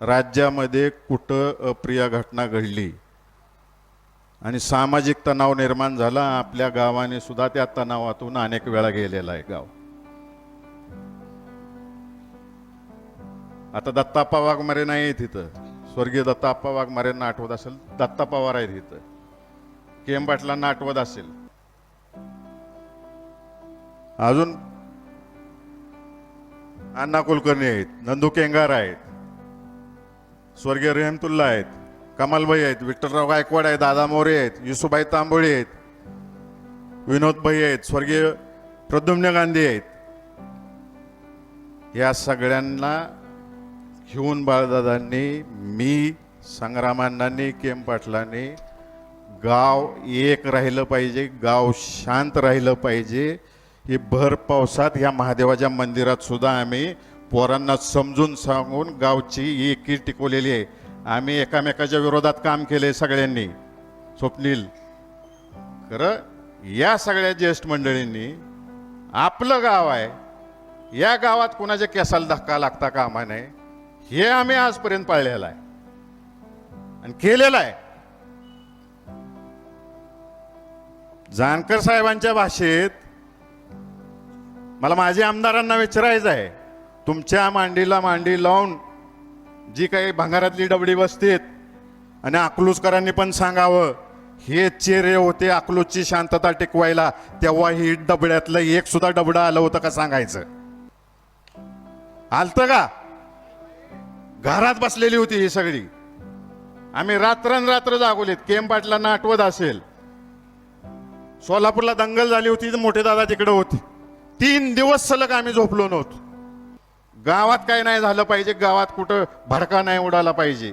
राज्यामध्ये कुठं अप्रिय घटना घडली आणि सामाजिक तणाव निर्माण झाला आपल्या गावाने सुद्धा त्या तणावातून अनेक वेळा गेलेला आहे गाव. आता दत्ताप्पा वाघमारे नाही आहे तिथं. स्वर्गीय दत्ताप्पा वाघमारेंना आठवत असेल? दत्ता पवार आहेत तिथं. के एम पाटलांना आठवत असेल? अजून अण्णा कुलकर्णी आहेत नंदू केंगार आहेत स्वर्गीय रेहमतुल्ला आहेत कमालभाई आहेत विठ्ठलराव गायकवाड आहेत दादा मोरे आहेत युसुबाई तांबोळी आहेत विनोदभाई आहेत स्वर्गीय प्रद्युम्न गांधी आहेत. या सगळ्यांना घेऊन बाळदादांनी मी संग्रामांनी केम पाटलांनी गाव एक राहिलं पाहिजे गाव शांत राहिलं पाहिजे हे भर पावसात ह्या महादेवाच्या मंदिरात सुद्धा आम्ही पोरांना समजून सांगून गावची एकी टिकवलेली आहे. आम्ही एकामेकाच्या विरोधात काम केले सगळ्यांनी. स्वप्नील खरं या सगळ्या ज्येष्ठ मंडळींनी आपलं गाव आहे. या गावात कुणाच्या केसाला धक्का लागता कामा नये हे आम्ही आजपर्यंत पाळलेलं आहे. आणि केलेलं आहे. जानकर साहेबांच्या भाषेत मला माझ्या आमदारांना विचारायचं आहे. तुमच्या मांडीला मांडी लावून जी काही भंगारातली डबडी बसतीत आणि अकलूजकरांनी पण सांगावं हे चेहरे होते अकलूजची शांतता टिकवायला. तेव्हा ही डबड्यातलं एक सुद्धा डबडं आलं होतं का सांगायचं? आलतं का? घरात बसलेली होती ही सगळी. आम्ही रात्रंरात्र जागवलीत. केम पाटलांना आठवत असेल. सोलापूरला दंगल झाली होती तर मोठे दादा तिकडे होते. तीन दिवस सलग आम्ही झोपलो नव्हतो. गावात काय नाही झालं पाहिजे गावात कुठं भडका नाही उडाला पाहिजे.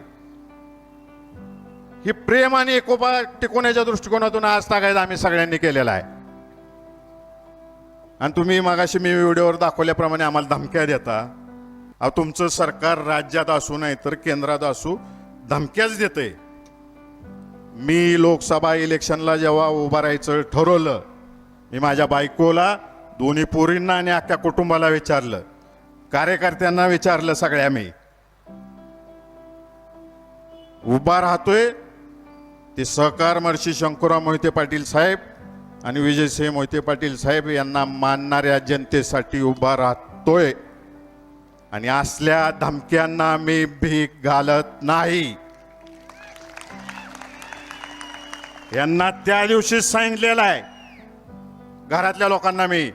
ही प्रेम आणि एकोपा टिकवण्याच्या दृष्टिकोनातून आज तागायचं आम्ही सगळ्यांनी केलेला आहे. आणि तुम्ही मागाशी मी व्हिडिओवर दाखवल्याप्रमाणे आम्हाला धमक्या देता. अहो तुमचं सरकार राज्यात असू नाही तर केंद्रात असू धमक्याच देते मी लोकसभा इलेक्शनला जेव्हा उभं राहायचं ठरवलं मी माझ्या बायकोला दोन्ही पोरींना आणि अख्ख्या कुटुंबाला विचारलं. कार्यकर्त्यांना विचारलं सगळ्या मी. उभा राहतोय ते सहकार महर्षी शंकरराव मोहिते पाटील साहेब आणि विजयसिंह मोहिते पाटील साहेब यांना मानणाऱ्या जनतेसाठी उभा राहतोय. आणि असल्या धमक्यांना मी भीक घालत नाही. यांना त्या दिवशीच सांगितलेलं आहे. घरातल्या लोकांना मी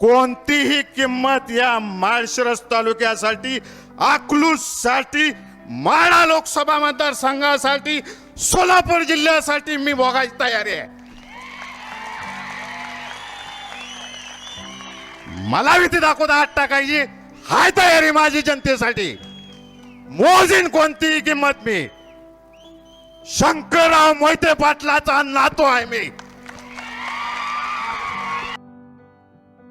कोणतीही किंमत या माळशिरस तालुक्यासाठी अकलूजसाठी माळा लोकसभा मतदारसंघासाठी सोलापूर जिल्ह्यासाठी मी भोगायची तयारी आहे. मला भीती दाखवता हात टाकायची. हाय तयारी माझी जनतेसाठी. मोजीन कोणतीही किंमत मी. शंकरराव मोहिते पाटलाचा नातो आहे मी.